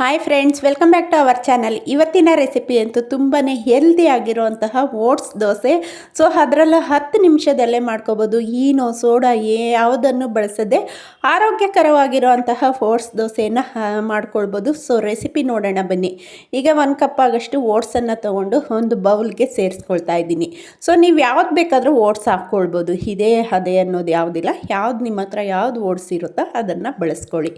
Hi friends welcome back to our channel ಇವತ್ತಿನ recipe ಅಂತೂ ತುಂಬಾ ಹೆಲ್ದಿ ಆಗಿರುವಂತಹ ಓಟ್ಸ್ ದೋಸೆ. ಸೊ ಅದರಲ್ಲೂ ಹತ್ತು ನಿಮಿಷದಲ್ಲೇ ಮಾಡ್ಕೋಬೋದು. ಈನೋ ಸೋಡಾ ಯಾವುದನ್ನು ಬಳಸದೆ ಆರೋಗ್ಯಕರವಾಗಿರುವಂತಹ ಓಟ್ಸ್ ದೋಸೆಯನ್ನು ಮಾಡ್ಕೊಳ್ಬೋದು. ಸೊ ರೆಸಿಪಿ ನೋಡೋಣ ಬನ್ನಿ. ಈಗ ಒಂದು ಕಪ್ ಆಗಷ್ಟು ಓಟ್ಸನ್ನು ತೊಗೊಂಡು ಒಂದು ಬೌಲ್ಗೆ ಸೇರಿಸ್ಕೊಳ್ತಾ ಇದ್ದೀನಿ. ಸೊ ನೀವು ಯಾವ್ದು ಬೇಕಾದರೂ ಓಟ್ಸ್ ಹಾಕ್ಕೊಳ್ಬೋದು. ಇದೇ, ಅದೇ ಅನ್ನೋದು ಯಾವುದಿಲ್ಲ. ಯಾವ್ದು ನಿಮ್ಮ ಹತ್ರ ಯಾವ್ದು ಓಟ್ಸ್ ಇರುತ್ತೋ ಅದನ್ನು ಬಳಸ್ಕೊಳ್ಳಿ.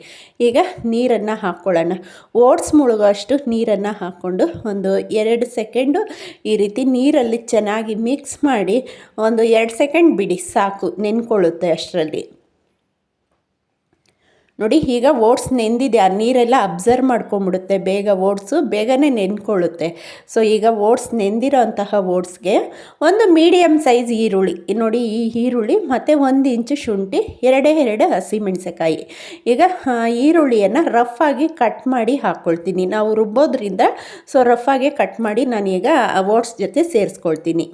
ಈಗ ನೀರನ್ನು ಹಾಕ್ಕೊಳ್ಳೋಣ. ಓಟ್ಸ್ ಮುಳುಗೋಷ್ಟು ನೀರನ್ನು ಹಾಕ್ಕೊಂಡು ಒಂದು ಎರಡು ಸೆಕೆಂಡು ಈ ರೀತಿ ನೀರಲ್ಲಿ ಚೆನ್ನಾಗಿ ಮಿಕ್ಸ್ ಮಾಡಿ ಒಂದು ಎರಡು ಸೆಕೆಂಡ್ ಬಿಡಿ ಸಾಕು ನೆನ್ಕೊಳ್ಳುತ್ತೆ ಅಷ್ಟರಲ್ಲಿ. ನೋಡಿ, ಈಗ ಓಟ್ಸ್ ನೆಂದಿದೆ. ಆ ನೀರೆಲ್ಲ ಅಬ್ಸರ್ವ್ ಮಾಡ್ಕೊಂಬಿಡುತ್ತೆ ಬೇಗ ಓಟ್ಸು, ಬೇಗನೆ ನೆನ್ಕೊಳ್ಳುತ್ತೆ. ಸೊ, ಈಗ ಓಟ್ಸ್ ನೆಂದಿರೋ ಅಂತಹ ಓಟ್ಸ್ಗೆ ಒಂದು ಮೀಡಿಯಮ್ ಸೈಜ್ ಈರುಳ್ಳಿ. ನೋಡಿ, ಈ ಈರುಳ್ಳಿ ಮತ್ತು ಒಂದು ಇಂಚು ಶುಂಠಿ, ಎರಡೇ ಎರಡು ಹಸಿಮೆಣಸೆಕಾಯಿ ಈಗ ಈರುಳ್ಳಿಯನ್ನು ರಫಾಗಿ ಕಟ್ ಮಾಡಿ ಹಾಕ್ಕೊಳ್ತೀನಿ ನಾವು ರುಬ್ಬೋದ್ರಿಂದ ಸೊ ಆಗಿ ಕಟ್ ಮಾಡಿ ನಾನೀಗ ಓಟ್ಸ್ ಜೊತೆ ಸೇರಿಸ್ಕೊಳ್ತೀನಿ.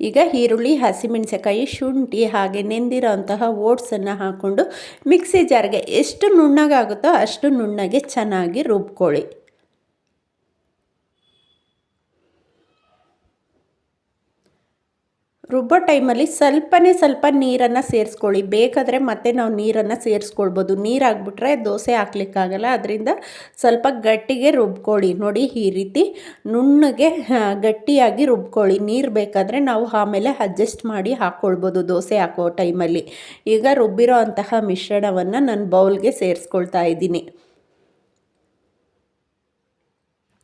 ಈಗ ಈರುಳ್ಳಿ, ಹಸಿಮೆಣಸಿನಕಾಯಿ, ಶುಂಠಿ ಹಾಗೆ ನೆಂದಿರೋ ಅಂತಹ ಓಟ್ಸನ್ನು ಹಾಕ್ಕೊಂಡು ಮಿಕ್ಸಿ ಜಾರ್ಗೆ ಎಷ್ಟು ನುಣ್ಣಗಾಗುತ್ತೋ ಅಷ್ಟು ನುಣ್ಣಗೆ ಚೆನ್ನಾಗಿ ರುಬ್ಕೊಳ್ಳಿ. ರುಬ್ಬೋ ಟೈಮಲ್ಲಿ ಸ್ವಲ್ಪನೇ ಸ್ವಲ್ಪ ನೀರನ್ನು ಸೇರಿಸ್ಕೊಳ್ಳಿ. ಬೇಕಾದರೆ ಮತ್ತೆ ನಾವು ನೀರನ್ನು ಸೇರಿಸ್ಕೊಳ್ಬೋದು. ನೀರು ಹಾಕ್ಬಿಟ್ರೆ ದೋಸೆ ಹಾಕ್ಲಿಕ್ಕಾಗಲ್ಲ. ಅದರಿಂದ ಸ್ವಲ್ಪ ಗಟ್ಟಿಗೆ ರುಬ್ಕೊಳ್ಳಿ. ನೋಡಿ ಈ ರೀತಿ ನುಣ್ಣಗೆ ಗಟ್ಟಿಯಾಗಿ ರುಬ್ಕೊಳ್ಳಿ. ನೀರು ಬೇಕಾದರೆ ನಾವು ಆಮೇಲೆ ಅಡ್ಜಸ್ಟ್ ಮಾಡಿ ಹಾಕ್ಕೊಳ್ಬೋದು ದೋಸೆ ಹಾಕೋ ಟೈಮಲ್ಲಿ. ಈಗ ರುಬ್ಬಿರೋ ಅಂತಹ ಮಿಶ್ರಣವನ್ನು ನಾನು ಬೌಲ್ಗೆ ಸೇರಿಸ್ಕೊಳ್ತಾ ಇದ್ದೀನಿ.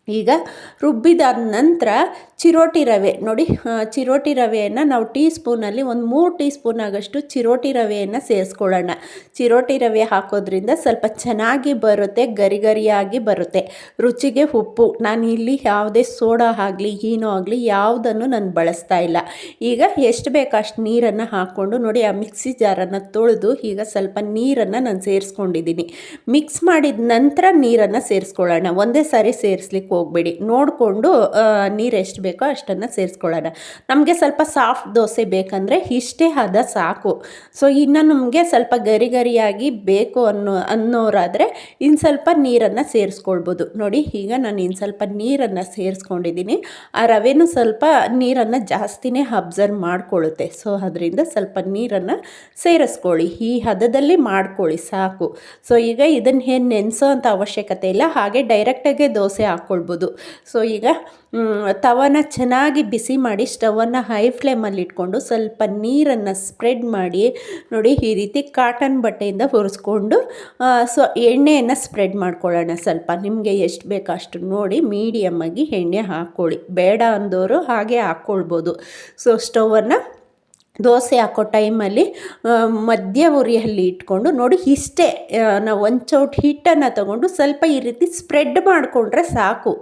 ಈಗ ರುಬ್ಬಿದಾದ ನಂತರ ಚಿರೋಟಿ ರವೆ, ನೋಡಿ ಚಿರೋಟಿ ರವೆಯನ್ನು ನಾವು ಟೀ ಸ್ಪೂನಲ್ಲಿ ಒಂದು ಮೂರು ಟೀ ಸ್ಪೂನ್ ಆಗಷ್ಟು ಚಿರೋಟಿ ರವೆಯನ್ನು ಸೇರಿಸ್ಕೊಳ್ಳೋಣ. ಚಿರೋಟಿ ರವೆ ಹಾಕೋದ್ರಿಂದ ಸ್ವಲ್ಪ ಚೆನ್ನಾಗಿ ಬರುತ್ತೆ ಗರಿ ಗರಿಯಾಗಿ ಬರುತ್ತೆ. ರುಚಿಗೆ ಉಪ್ಪು, ನಾನು ಇಲ್ಲಿ ಯಾವುದೇ ಸೋಡಾ ಆಗಲಿ, ಹೀನೋ ಆಗಲಿ ಯಾವುದನ್ನು ನಾನು ಬಳಸ್ತಾ ಇಲ್ಲ. ಈಗ ಎಷ್ಟು ಬೇಕಷ್ಟು ನೀರನ್ನು ಹಾಕ್ಕೊಂಡು, ನೋಡಿ, ಆ ಮಿಕ್ಸಿ ಜಾರನ್ನು ತೊಳೆದು ಈಗ ಸ್ವಲ್ಪ ನೀರನ್ನು ನಾನು ಸೇರಿಸ್ಕೊಂಡಿದ್ದೀನಿ. ಮಿಕ್ಸ್ ಮಾಡಿದ ನಂತರ ನೀರನ್ನು ಸೇರಿಸ್ಕೊಳ್ಳೋಣ. ಒಂದೇ ಸಾರಿ ಸೇರಿಸ್ಲಿಕ್ಕೆ ಹೋಗಬೇಡಿ. ನೋಡಿಕೊಂಡು ನೀರು ಎಷ್ಟು ಬೇಕೋ ಅಷ್ಟನ್ನು ಸೇರಿಸ್ಕೊಳ್ಳೋಣ. ನಮಗೆ ಸ್ವಲ್ಪ ಸಾಫ್ಟ್ ದೋಸೆ ಬೇಕಂದರೆ ಇಷ್ಟೇ ಹದ ಸಾಕು. ಸೊ ಇನ್ನು ನಮಗೆ ಸ್ವಲ್ಪ ಗರಿ ಗರಿಯಾಗಿ ಬೇಕು ಅನ್ನೋ, ಅನ್ನೋರಾದರೆ ಇನ್ನು ಸ್ವಲ್ಪ ನೀರನ್ನು ಸೇರಿಸ್ಕೊಳ್ಬೋದು. ನೋಡಿ, ಈಗ ನಾನು ಇನ್ನು ಸ್ವಲ್ಪ ನೀರನ್ನು ಸೇರಿಸ್ಕೊಂಡಿದ್ದೀನಿ ಆ ರವೆನೂ ಸ್ವಲ್ಪ ನೀರನ್ನು ಜಾಸ್ತಿನೇ ಅಬ್ಸರ್ವ್ ಮಾಡಿಕೊಳ್ಳುತ್ತೆ. ಸೊ ಅದರಿಂದ ಸ್ವಲ್ಪ ನೀರನ್ನು ಸೇರಿಸ್ಕೊಳ್ಳಿ. ಈ ಹದದಲ್ಲಿ ಮಾಡ್ಕೊಳ್ಳಿ, ಸಾಕು. ಸೊ ಈಗ ಇದನ್ನು ಏನು ನೆನೆಸೋ ಅಂಥ ಅವಶ್ಯಕತೆ ಇಲ್ಲ. ಹಾಗೆ ಡೈರೆಕ್ಟಾಗೆ ದೋಸೆ ಹಾಕ್ಕೊಳ್ಬೋದು. ಮಾಡ್ಕೊಳ್ಬೋದು ಸೊ ಈಗ ತವನ ಚೆನ್ನಾಗಿ ಬಿಸಿ ಮಾಡಿ ಸ್ಟವನ್ನು ಹೈ ಫ್ಲೇಮಲ್ಲಿ ಇಟ್ಕೊಂಡು ಸ್ವಲ್ಪ ನೀರನ್ನು ಸ್ಪ್ರೆಡ್ ಮಾಡಿ, ನೋಡಿ ಈ ರೀತಿ ಕಾಟನ್ ಬಟ್ಟೆಯಿಂದ ಒರೆಸ್ಕೊಂಡು ಸೊ ಎಣ್ಣೆಯನ್ನು ಸ್ಪ್ರೆಡ್ ಮಾಡ್ಕೊಳ್ಳೋಣ ಸ್ವಲ್ಪ. ನಿಮಗೆ ಎಷ್ಟು ಬೇಕೋ ಅಷ್ಟು ನೋಡಿ ಮೀಡಿಯಮ್ಮಾಗಿ ಎಣ್ಣೆ ಹಾಕ್ಕೊಳ್ಳಿ ಬೇಡ ಅಂದವರು ಹಾಗೆ ಹಾಕ್ಕೊಳ್ಬೋದು ಸೊ ಸ್ಟವನ್ನು ದೋಸೆ ಹಾಕೋ ಟೈಮಲ್ಲಿ ಮಧ್ಯ ಉರಿಯಲ್ಲಿ ಇಟ್ಕೊಂಡು ನೋಡಿ ಇಷ್ಟೇ ನಾವು ಒಂದು ಚೌಟ್ ಹಿಟ್ಟನ್ನು ತಗೊಂಡು ಸ್ವಲ್ಪ ಈ ರೀತಿ ಸ್ಪ್ರೆಡ್ ಮಾಡಿಕೊಂಡ್ರೆ ಸಾಕು.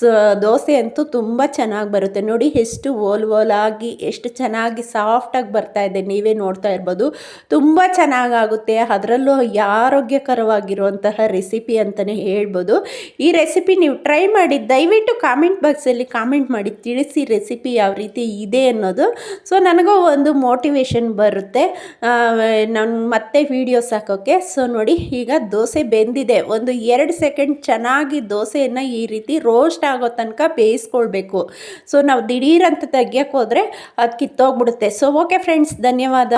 ಸೊ, ದೋಸೆ ಅಂತೂ ತುಂಬ ಚೆನ್ನಾಗಿ ಬರುತ್ತೆ. ನೋಡಿ ಎಷ್ಟು ಓಲ್ ಓಲಾಗಿ ಎಷ್ಟು ಚೆನ್ನಾಗಿ ಸಾಫ್ಟಾಗಿ ಬರ್ತಾ ಇದೆ, ನೀವೇ ನೋಡ್ತಾ ಇರ್ಬೋದು. ತುಂಬ ಚೆನ್ನಾಗಾಗುತ್ತೆ ಅದರಲ್ಲೂ ಆರೋಗ್ಯಕರವಾಗಿರುವಂತಹ ರೆಸಿಪಿ ಅಂತಲೇ ಹೇಳ್ಬೋದು. ಈ ರೆಸಿಪಿ ನೀವು ಟ್ರೈ ಮಾಡಿ, ದಯವಿಟ್ಟು ಕಾಮೆಂಟ್ ಬಾಕ್ಸಲ್ಲಿ ಕಾಮೆಂಟ್ ಮಾಡಿ, ತಿಳಿಸಿ ರೆಸಿಪಿ ಯಾವ ರೀತಿ ಇದೆ ಅನ್ನೋದು. ಸೊ, ನನಗೂ ಒಂದು ಮೋಟಿವೇಶನ್ ಬರುತ್ತೆ. ನಾನು ಮತ್ತೆ ವೀಡಿಯೋಸ್ ಹಾಕೋಕ್ಕೆ ಸೊ ನೋಡಿ, ಈಗ ದೋಸೆ ಬೆಂದಿದೆ. ಒಂದು ಎರಡು ಸೆಕೆಂಡ್ ಚೆನ್ನಾಗಿ ದೋಸೆಯನ್ನು ಈ ರೀತಿ ರೋಸ್ಟ್ ಆಗೋ ತನಕ ಬೇಯಿಸ್ಕೊಳ್ಬೇಕು. ಸೊ ನಾವು ದಿಢೀರಂತ ತೆಗಿಯೋಕ್ಕೋದ್ರೆ ಅದು ಕಿತ್ತೋಗ್ಬಿಡುತ್ತೆ. ಸೊ ಓಕೆ ಫ್ರೆಂಡ್ಸ್ ಧನ್ಯವಾದ.